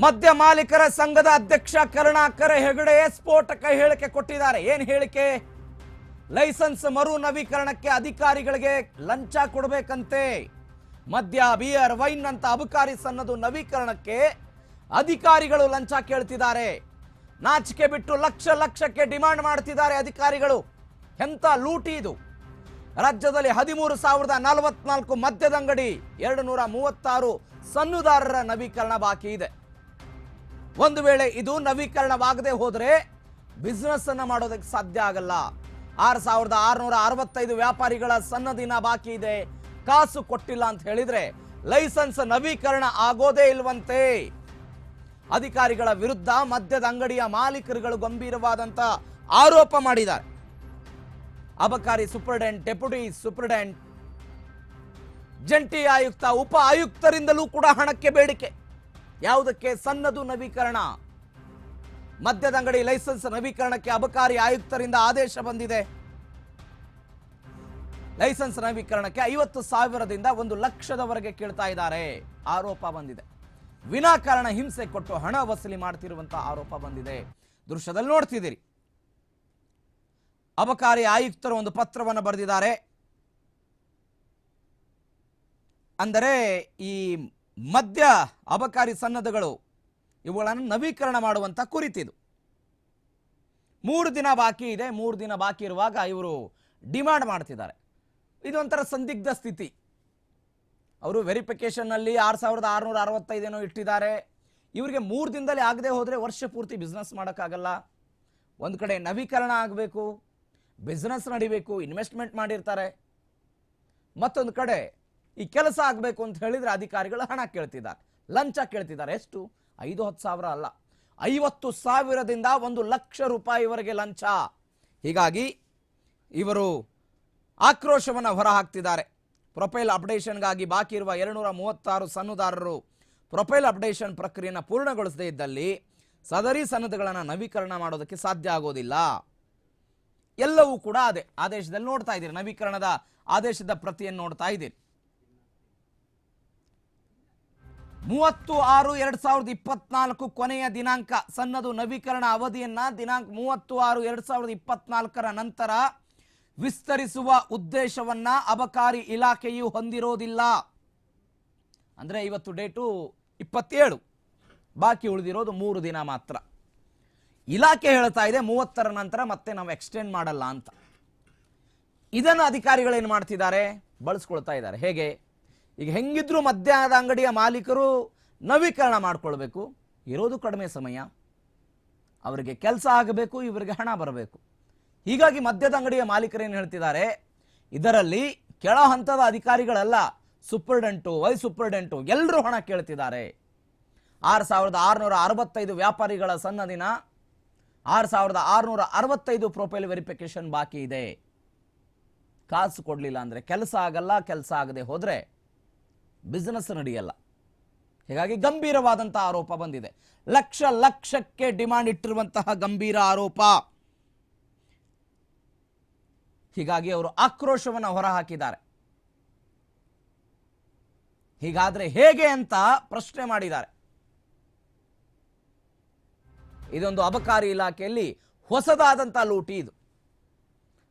ಮದ್ಯ ಮಾಲೀಕರ ಸಂಘದ ಅಧ್ಯಕ್ಷ ಕರುಣಾಕರ ಹೆಗಡೆ ಸ್ಫೋಟಕ ಹೇಳಿಕೆ ಕೊಟ್ಟಿದ್ದಾರೆ. ಏನು ಹೇಳಿಕೆ? ಲೈಸೆನ್ಸ್ ಮರು ನವೀಕರಣಕ್ಕೆ ಅಧಿಕಾರಿಗಳಿಗೆ ಲಂಚ ಕೊಡಬೇಕಂತೆ. ಮದ್ಯ, ಬಿಯರ್, ವೈನ್ ಅಂತ ಅಬಕಾರಿ ಸನ್ನದು ನವೀಕರಣಕ್ಕೆ ಅಧಿಕಾರಿಗಳು ಲಂಚ ಕೇಳ್ತಿದ್ದಾರೆ. ನಾಚಿಕೆ ಬಿಟ್ಟು ಲಕ್ಷ ಲಕ್ಷಕ್ಕೆ ಡಿಮಾಂಡ್ ಮಾಡ್ತಿದ್ದಾರೆ ಅಧಿಕಾರಿಗಳು. ಎಂತ ಲೂಟಿ ಇದು? ರಾಜ್ಯದಲ್ಲಿ ಹದಿಮೂರು ಸಾವಿರದ ನಲವತ್ನಾಲ್ಕು ಮದ್ಯದಂಗಡಿ ಎರಡು ನೂರ ಮೂವತ್ತಾರು ಸನ್ನುದಾರರ ನವೀಕರಣ ಬಾಕಿ ಇದೆ. ಒಂದು ವೇಳೆ ಇದು ನವೀಕರಣವಾಗದೆ ಹೋದರೆ ಬಿಸ್ನೆಸ್ ಅನ್ನು ಮಾಡೋದಕ್ಕೆ ಸಾಧ್ಯ ಆಗಲ್ಲ. ಆರು ಸಾವಿರದ ಆರುನೂರ ಅರವತ್ತೈದು ವ್ಯಾಪಾರಿಗಳ ಸನ್ನದಿನ ಬಾಕಿ ಇದೆ. ಕಾಸು ಕೊಟ್ಟಿಲ್ಲ ಅಂತ ಹೇಳಿದ್ರೆ ಲೈಸೆನ್ಸ್ ನವೀಕರಣ ಆಗೋದೇ ಇಲ್ವಂತೆ. ಅಧಿಕಾರಿಗಳ ವಿರುದ್ಧ ಮದ್ಯದ ಅಂಗಡಿಯ ಮಾಲೀಕರುಗಳು ಗಂಭೀರವಾದಂತ ಆರೋಪ ಮಾಡಿದ್ದಾರೆ. ಅಬಕಾರಿ ಸೂಪರ್ಡೆಂಟ್, ಡೆಪ್ಯೂಟಿ ಸೂಪರ್ಡೆಂಟ್, ಜಂಟಿ ಆಯುಕ್ತ, ಉಪ ಆಯುಕ್ತರಿಂದಲೂ ಕೂಡ ಹಣಕ್ಕೆ ಬೇಡಿಕೆ. ಯಾವುದಕ್ಕೆ ಸನ್ನದು ನವೀಕರಣ? ಮದ್ಯದ ಅಂಗಡಿ ಲೈಸೆನ್ಸ್ ನವೀಕರಣಕ್ಕೆ ಅಬಕಾರಿ ಆಯುಕ್ತರಿಂದ ಆದೇಶ ಬಂದಿದೆ. ಲೈಸೆನ್ಸ್ ನವೀಕರಣಕ್ಕೆ ಐವತ್ತು ಸಾವಿರದಿಂದ ಒಂದು ಲಕ್ಷದವರೆಗೆ ಕೇಳ್ತಾ ಇದ್ದಾರೆ. ಆರೋಪ ಬಂದಿದೆ. ವಿನಾಕಾರಣ ಹಿಂಸೆ ಕೊಟ್ಟು ಹಣ ವಸೂಲಿ ಮಾಡ್ತಿರುವಂತಹ ಆರೋಪ ಬಂದಿದೆ. ದೃಶ್ಯದಲ್ಲಿ ನೋಡ್ತಿದ್ದೀರಿ. ಅಬಕಾರಿ ಆಯುಕ್ತರು ಒಂದು ಪತ್ರವನ್ನು ಬರೆದಿದ್ದಾರೆ. ಅಂದರೆ ಈ ಮದ್ಯ ಅಬಕಾರಿ ಸನ್ನದ್ಧಗಳು. ಇವುಗಳನ್ನು ನವೀಕರಣ ಮಾಡುವಂತ ಕುರಿತಿದು ಮೂರು ದಿನ ಬಾಕಿ ಇದೆ, ಮೂರು ದಿನ ಬಾಕಿ ಇರುವಾಗ ಇವರು ಡಿಮ್ಯಾಂಡ್ ಮಾಡ್ತಿದ್ದಾರೆ. ಇದೊಂಥರ ಸಂದಿಗ್ಧ ಸ್ಥಿತಿ. ಅವರು ವೆರಿಫಿಕೇಷನ್ನಲ್ಲಿ ಆರು ಸಾವಿರದ ಆರುನೂರ ಅರವತ್ತೈದೇನೋ ಇಟ್ಟಿದ್ದಾರೆ. ಇವರಿಗೆ ಮೂರು ದಿನದಲ್ಲಿ ಆಗದೆ ಹೋದರೆ ವರ್ಷ ಪೂರ್ತಿ ಬಿಸ್ನೆಸ್ ಮಾಡೋಕ್ಕಾಗಲ್ಲ. ಒಂದು ಕಡೆ ನವೀಕರಣ ಆಗಬೇಕು ಬಿಸ್ನೆಸ್ ನಡಿಬೇಕು ಇನ್ವೆಸ್ಟ್ಮೆಂಟ್ ಮಾಡಿರ್ತಾರೆ. ಮತ್ತೊಂದು ಕಡೆ ಈ ಕೆಲಸ ಆಗಬೇಕು ಅಂತ ಹೇಳಿದರೆ ಅಧಿಕಾರಿಗಳು ಹಣ ಕೇಳ್ತಿದ್ದಾರೆ. ಲಂಚ ಕೇಳ್ತಿದ್ದಾರೆ. ಎಷ್ಟು? ಐದು, ಹತ್ತು ಸಾವಿರ ಅಲ್ಲ. ಐವತ್ತು ಸಾವಿರದಿಂದ ಒಂದು ಲಕ್ಷ ರೂಪಾಯಿವರೆಗೆ ಲಂಚ. ಹೀಗಾಗಿ ಇವರು ಆಕ್ರೋಶವನ್ನು ಹೊರಹಾಕ್ತಿದ್ದಾರೆ. ಪ್ರೊಫೈಲ್ ಅಪ್ಡೇಷನ್ಗಾಗಿ ಬಾಕಿ ಇರುವ ಎರಡುನೂರ ಮೂವತ್ತಾರು ಸನ್ನುದಾರರು ಪ್ರೊಫೈಲ್ ಅಪ್ಡೇಷನ್ ಪ್ರಕ್ರಿಯೆಯನ್ನು ಪೂರ್ಣಗೊಳಿಸದೇ ಇದ್ದಲ್ಲಿ ಸದರಿ ಸನ್ನದ್ಧಗಳನ್ನು ನವೀಕರಣ ಮಾಡೋದಕ್ಕೆ ಸಾಧ್ಯ ಆಗೋದಿಲ್ಲ. ಎಲ್ಲವೂ ಕೂಡ ಅದೇ ಆದೇಶದಲ್ಲಿ ನೋಡ್ತಾ ಇದ್ದೀರಿ. ನವೀಕರಣದ ಆದೇಶದ ಪ್ರತಿಯನ್ನು ನೋಡ್ತಾ ಇದ್ದೀರಿ. ಮೂವತ್ತು ಆರು ಎರಡ್ ಸಾವಿರದ ಇಪ್ಪತ್ನಾಲ್ಕು ಕೊನೆಯ ದಿನಾಂಕ ಸನ್ನದು ನವೀಕರಣ ಅವಧಿಯನ್ನ ದಿನಾಂಕ ಮೂವತ್ತು ಆರು ಎರಡ್ ಸಾವಿರದ ಇಪ್ಪತ್ನಾಲ್ಕರ ನಂತರ ವಿಸ್ತರಿಸುವ ಉದ್ದೇಶವನ್ನ ಅಬಕಾರಿ ಇಲಾಖೆಯು ಹೊಂದಿರೋದಿಲ್ಲ. ಅಂದ್ರೆ ಇವತ್ತು ಡೇಟು ಇಪ್ಪತ್ತೇಳು. ಬಾಕಿ ಉಳಿದಿರೋದು ಮೂರು ದಿನ ಮಾತ್ರ. ಇಲಾಖೆ ಹೇಳ್ತಾ ಇದೆ ಮೂವತ್ತರ ನಂತರ ಮತ್ತೆ ನಾವು ಎಕ್ಸ್ಟೆಂಡ್ ಮಾಡಲ್ಲ ಅಂತ. ಇದನ್ನು ಅಧಿಕಾರಿಗಳು ಏನು ಮಾಡ್ತಿದ್ದಾರೆ? ಬಳಸ್ಕೊಳ್ತಾ ಇದ್ದಾರೆ. ಹೇಗೆ? ಈಗ ಹೆಂಗಿದ್ರು ಮಧ್ಯಾಹ್ನದ ಅಂಗಡಿಯ ಮಾಲೀಕರು ನವೀಕರಣ ಮಾಡಿಕೊಳ್ಬೇಕು. ಇರೋದು ಕಡಿಮೆ ಸಮಯ. ಅವರಿಗೆ ಕೆಲಸ ಆಗಬೇಕು, ಇವರಿಗೆ ಹಣ ಬರಬೇಕು. ಹೀಗಾಗಿ ಮದ್ಯದ ಅಂಗಡಿಯ ಮಾಲೀಕರು ಏನು ಹೇಳ್ತಿದ್ದಾರೆ? ಇದರಲ್ಲಿ ಕೆಳ ಹಂತದ ಅಧಿಕಾರಿಗಳಲ್ಲ, ಸೂಪರ್ಡೆಂಟು, ವೈಸ್ ಸೂಪರ್ಡೆಂಟು ಎಲ್ಲರೂ ಹಣ ಕೇಳ್ತಿದ್ದಾರೆ. ಆರು ಸಾವಿರದ ಆರುನೂರ ಅರವತ್ತೈದು ವ್ಯಾಪಾರಿಗಳ ಸನ್ನದಿನ, ಆರು ಸಾವಿರದ ಆರುನೂರ ಅರವತ್ತೈದು ಪ್ರೊಫೈಲ್ ವೆರಿಫಿಕೇಶನ್ ಬಾಕಿ ಇದೆ. ಕಾಸು ಕೊಡಲಿಲ್ಲ ಅಂದರೆ ಕೆಲಸ ಆಗಲ್ಲ, ಕೆಲಸ ಆಗದೆ ಹೋದರೆ ಬಿಸ್ನೆಸ್ ನಡೆಯಲ್ಲ. ಹೀಗಾಗಿ ಗಂಭೀರವಾದಂತಹ ಆರೋಪ ಬಂದಿದೆ. ಲಕ್ಷ ಲಕ್ಷಕ್ಕೆ ಡಿಮಾಂಡ್ ಇಟ್ಟಿರುವಂತಹ ಗಂಭೀರ ಆರೋಪ. ಹೀಗಾಗಿ ಅವರು ಆಕ್ರೋಶವನ್ನು ಹೊರಹಾಕಿದ್ದಾರೆ. ಹೀಗಾದ್ರೆ ಹೇಗೆ ಅಂತ ಪ್ರಶ್ನೆ ಮಾಡಿದ್ದಾರೆ. ಇದೊಂದು ಅಬಕಾರಿ ಇಲಾಖೆಯಲ್ಲಿ ಹೊಸದಾದಂಥ ಲೂಟಿ ಇದು.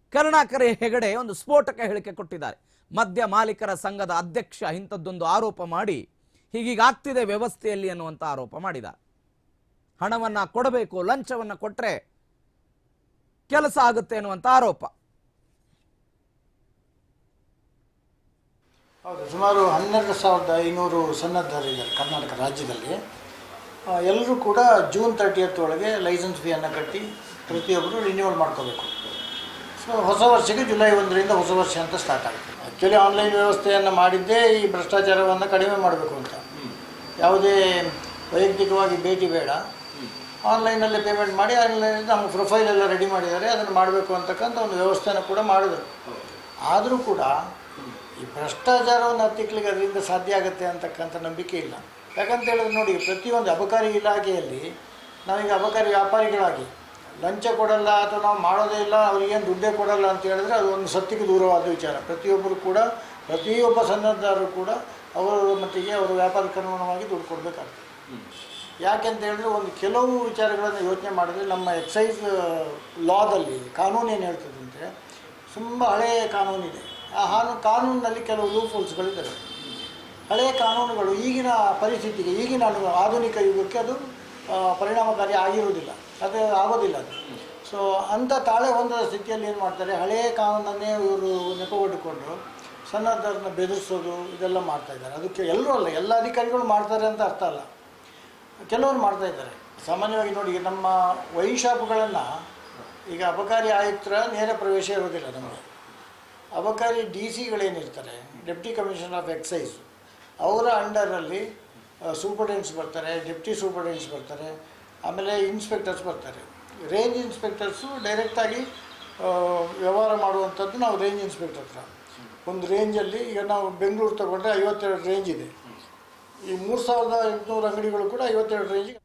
ಕರುಣಾಕರ ಹೆಗಡೆ ಒಂದು ಸ್ಫೋಟಕ ಹೇಳಿಕೆ ಕೊಟ್ಟಿದ್ದಾರೆ. ಮದ್ಯ ಮಾಲೀಕರ ಸಂಘದ ಅಧ್ಯಕ್ಷ ಇಂಥದ್ದೊಂದು ಆರೋಪ ಮಾಡಿ ಹೀಗೀಗಾಗ್ತಿದೆ ವ್ಯವಸ್ಥೆಯಲ್ಲಿ ಅನ್ನುವಂಥ ಆರೋಪ ಮಾಡಿದ. ಹಣವನ್ನು ಕೊಡಬೇಕು, ಲಂಚವನ್ನು ಕೊಟ್ಟರೆ ಕೆಲಸ ಆಗುತ್ತೆ ಅನ್ನುವಂಥ ಆರೋಪ. ಹೌದು, ಸುಮಾರು ಹನ್ನೆರಡು ಸಾವಿರದ ಐನೂರು ಸನ್ನದ್ಧರಿದ್ದಾರೆ ಕರ್ನಾಟಕ ರಾಜ್ಯದಲ್ಲಿ. ಎಲ್ಲರೂ ಕೂಡ ಜೂನ್ ತರ್ಟಿಯತ್ ಒಳಗೆ ಲೈಸೆನ್ಸ್ ಫೀಯನ್ನು ಕಟ್ಟಿ ಪ್ರತಿಯೊಬ್ಬರು ರಿನ್ಯೂವಲ್ ಮಾಡ್ಕೋಬೇಕು. ಸೊ ಹೊಸ ವರ್ಷಕ್ಕೆ ಜುಲೈ ಒಂದರಿಂದ ಹೊಸ ವರ್ಷ ಅಂತ ಸ್ಟಾರ್ಟ್ ಆಗುತ್ತೆ. ಆ್ಯಕ್ಚುಲಿ ಆನ್ಲೈನ್ ವ್ಯವಸ್ಥೆಯನ್ನು ಮಾಡಿದ್ದೇ ಈ ಭ್ರಷ್ಟಾಚಾರವನ್ನು ಕಡಿಮೆ ಮಾಡಬೇಕು ಅಂತ. ಯಾವುದೇ ವೈಯಕ್ತಿಕವಾಗಿ ಭೇಟಿ ಬೇಡ. ಆನ್ಲೈನಲ್ಲಿ ಪೇಮೆಂಟ್ ಮಾಡಿ ಆನ್ಲೈನಲ್ಲಿ ನಮ್ಮ ಪ್ರೊಫೈಲ್ ಎಲ್ಲ ರೆಡಿ ಮಾಡಿದ್ದಾರೆ, ಅದನ್ನು ಮಾಡಬೇಕು ಅಂತಕ್ಕಂಥ ಒಂದು ವ್ಯವಸ್ಥೆನ ಕೂಡ ಮಾಡಿದರು. ಆದರೂ ಕೂಡ ಈ ಭ್ರಷ್ಟಾಚಾರವನ್ನು ಹತ್ತಿಕ್ಲಿಕ್ಕೆ ಅದರಿಂದ ಸಾಧ್ಯ ಆಗುತ್ತೆ ಅಂತಕ್ಕಂಥ ನಂಬಿಕೆ ಇಲ್ಲ. ಯಾಕಂತ ಹೇಳಿದ್ರೆ ನೋಡಿ, ಪ್ರತಿಯೊಂದು ಅಬಕಾರಿ ಇಲಾಖೆಯಲ್ಲಿ ನಾವೀಗ ಅಬಕಾರಿ ವ್ಯಾಪಾರಿಗಳಾಗಿ ಲಂಚ ಕೊಡಲ್ಲ ಅಥವಾ ನಾವು ಮಾಡೋದೇ ಇಲ್ಲ ಅವ್ರಿಗೇನು ದುಡ್ಡೇ ಕೊಡಲ್ಲ ಅಂತ ಹೇಳಿದ್ರೆ ಅದು ಒಂದು ಸತ್ಯಕ್ಕೆ ದೂರವಾದ ವಿಚಾರ. ಪ್ರತಿಯೊಬ್ಬರು ಕೂಡ, ಪ್ರತಿಯೊಬ್ಬ ಸನ್ನದ್ಧರು ಕೂಡ ಅವರ ಮಟ್ಟಿಗೆ ಅವರ ವ್ಯಾಪಾರಕ್ಕೆ ಅನುಗುಣವಾಗಿ ದುಡ್ಡು ಕೊಡಬೇಕಾಗ್ತದೆ. ಯಾಕೆಂತ ಹೇಳಿದ್ರೆ ಒಂದು ಕೆಲವು ವಿಚಾರಗಳನ್ನು ಯೋಚನೆ ಮಾಡಿದ್ರೆ ನಮ್ಮ ಎಕ್ಸೈಸ್ ಲಾದಲ್ಲಿ ಕಾನೂನು ಏನು ಹೇಳ್ತದೆ ಅಂದರೆ ತುಂಬ ಹಳೆಯ ಕಾನೂನಿದೆ ಆ ಹಾನು, ಕಾನೂನಿನಲ್ಲಿ ಕೆಲವು ಲೂಫೋಲ್ಸ್ಗಳಿದ್ದಾವೆ ಹಳೆಯ ಕಾನೂನುಗಳು ಈಗಿನ ಪರಿಸ್ಥಿತಿಗೆ, ಈಗಿನ ಆಧುನಿಕ ಯುಗಕ್ಕೆ ಅದು ಪರಿಣಾಮಕಾರಿ ಆಗಿರುವುದಿಲ್ಲ. ಅದು ಆಗೋದಿಲ್ಲ ಅದು. ಸೊ ಅಂಥ ತಾಳೆ ಹೊಂದದ ಸ್ಥಿತಿಯಲ್ಲಿ ಏನು ಮಾಡ್ತಾರೆ ಹಳೆಯ ಕಾನೂನನ್ನೇ ಇವರು ನೆಪಗೊಟ್ಟುಕೊಂಡು ಸನ್ನದ್ಧರನ್ನ ಬೆದರಿಸೋದು, ಇದೆಲ್ಲ ಮಾಡ್ತಾ ಇದ್ದಾರೆ. ಅದಕ್ಕೆ ಎಲ್ಲರೂ ಅಲ್ಲ, ಎಲ್ಲ ಅಧಿಕಾರಿಗಳು ಮಾಡ್ತಾರೆ ಅಂತ ಅರ್ಥ ಅಲ್ಲ. ಕೆಲವರು ಮಾಡ್ತಾ ಇದ್ದಾರೆ. ಸಾಮಾನ್ಯವಾಗಿ ನೋಡಿ, ನಮ್ಮ ವೈನ್ ಶಾಪ್ಗಳನ್ನು ಈಗ ಅಬಕಾರಿ ಆಯುಕ್ತರ ನೇರ ಪ್ರವೇಶ ಇರೋದಿಲ್ಲ ನಮಗೆ. ಅಬಕಾರಿ ಡಿ ಸಿಗಳೇನಿರ್ತಾರೆ, ಡೆಪ್ಟಿ ಕಮಿಷನರ್ ಆಫ್ ಎಕ್ಸೈಸ್, ಅವರ ಅಂಡರಲ್ಲಿ ಸೂಪರ್ಡೆಂಟ್ಸ್ ಬರ್ತಾರೆ ಡೆಪ್ಟಿ ಸೂಪರ್ಡೆಂಟ್ಸ್ ಬರ್ತಾರೆ, ಆಮೇಲೆ ಇನ್ಸ್ಪೆಕ್ಟರ್ಸ್ ಬರ್ತಾರೆ. ರೇಂಜ್ ಇನ್ಸ್ಪೆಕ್ಟರ್ಸು ಡೈರೆಕ್ಟಾಗಿ ವ್ಯವಹಾರ ಮಾಡುವಂಥದ್ದು ನಾವು ರೇಂಜ್ ಇನ್ಸ್ಪೆಕ್ಟರ್ ಹತ್ರ. ಒಂದು ರೇಂಜಲ್ಲಿ ಈಗ ನಾವು ಬೆಂಗಳೂರು ತಗೊಂಡ್ರೆ ಐವತ್ತೆರಡು ರೇಂಜ್ ಇದೆ. ಈ ಮೂರು ಸಾವಿರದ ಎಂಟುನೂರು ಅಂಗಡಿಗಳು ಕೂಡ ಐವತ್ತೆರಡು ರೇಂಜಿಗೆ